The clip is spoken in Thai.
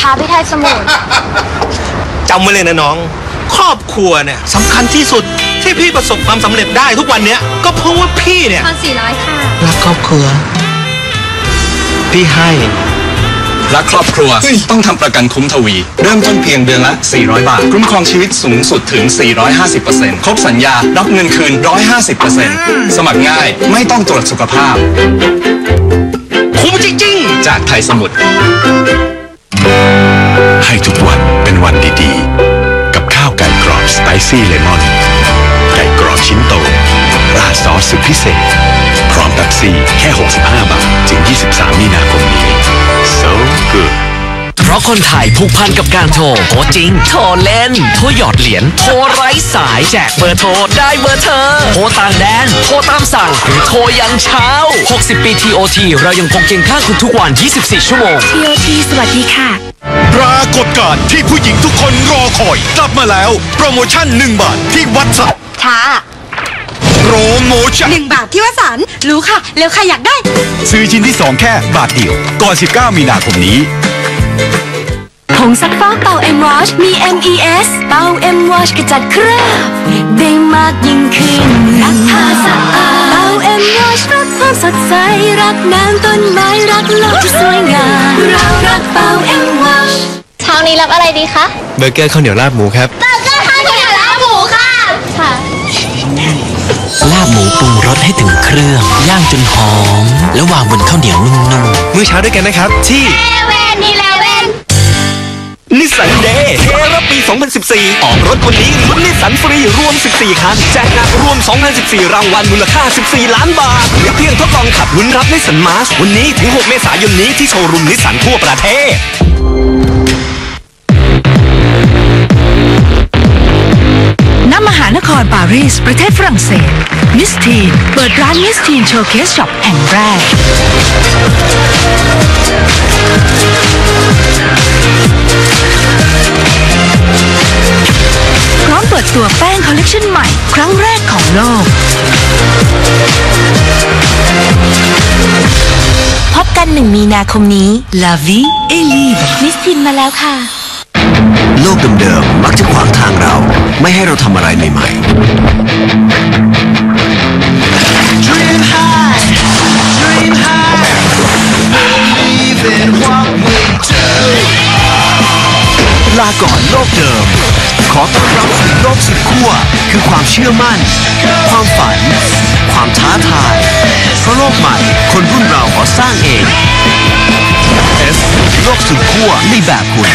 ท้าพี่ไทยสมุทรจำไว้เลยนะน้อง ครอบครัวเนี่ยสำคัญที่สุดที่พี่ประสบความสำเร็จได้ทุกวันเนี้ยก็เพราะว่าพี่เนี่ย ทอนสี่ร้อยค่ะ รักครอบครัว พี่ให้ รักครอบครัว ต้องทำประกันคุ้มทวี เริ่มต้นเพียงเดือนละ 400 บาท คุ้มครองชีวิตสูงสุดถึง 450%ครบสัญญา รับเงินคืน 150%สมัครง่าย ไม่ต้องตรวจสุขภาพ คุ้มจริงจากไทยสมุทร ซี่เลมอนไก่กรอบชิ้นโต ราดซอสสุดพิเศษ พร้อมแบบซี่แค่ 65 บาท ถึง 23 มีนาคมนี้ so good เพราะคนไทยผูกพันกับการโทรโทรจริง โทรเล่น โทรหยอดเหรียญ โทรไร้สาย แจกเบอร์โทร ได้เบอร์เธอ โทรต่างแดน โทรตามสั่ง หรือโทรยันเช้า 60 ปี TOT เรายังคงเคียงข้างคุณทุกวัน 24 ชั่วโมง TOT สวัสดีค่ะ ปรากฏการณ์ที่ผู้หญิงทุกคนรอคอย กลับมาแล้ว โปรโมชั่น 1 บาทที่วัดสันช้าโปรโมชั่นหนึ่งบาทที่วสันต์รู้ค่ะเร็วค่ะอยากได้ ซื้อชิ้นที่ 2 แค่บาทเดียว ก่อน 19 มีนาคมนี้ผงซักฟอกเป่า M Wash มี MES เป่า M Wash กระจัดคราบได้มากยิ่งขึ้นรักผ้าสะอาดเป่า M Wash รักความสดใส รักน้ำต้นไม้ รักโลกที่สวยงามเรารักเป่า M Wash เช้านี้รับอะไรดีคะเบอร์เกอร์ข้าวเหนียวราดหมูครับ เบอร์เกอร์ข้าวเหนียวราดหมูค่ะ ค่ะ ลาบหมูปรุงรสให้ถึงเครื่อง ย่างจนหอม แล้ววางบนข้าวเหนียวนุ่มมื้อเช้าด้วยกันนะครับ ที่เว่นนี่เลเว่นนิสสันเดย์เทรับปี 2014 ออกรถวันนี้ลุ้นนิสสันฟรีรวม 14 คัน แจกหนักรวม 2014 รางวัลมูลค่า 14 ล้านบาทเหลือเพียงทดลองขับลุ้นรับนิสสันมาสวันนี้ถึง 6 เมษายนนี้ที่โชว์รูมนิสสันทั่วประเทศ รปารีสประเทศฝรั่งเศสมิสทีนเปิดร้านมิสทีนโชว์เคสช็อปแห่งแรก พร้อมเปิดตัวแป้งคอลเลกชันใหม่ ครั้งแรกของโลก พบกันหนึ่งมีนาคมนี้ La vie est libre มิสทินมาแล้วค่ะ โลกเดิมๆมักจะขวางทางเรา ไม่ให้เราทำอะไรใหม่ๆ Dream high Dream high Believe in what we do ลาก่อนโลกเดิม ขอต้อนรับสู่โลกสุดขั้วคือความเชื่อมั่น ความฝัน ความท้าทายเพราะโลกใหม่คนรุ่นเราขอสร้างเอง S โลกสุดขั้วในแบบคุณ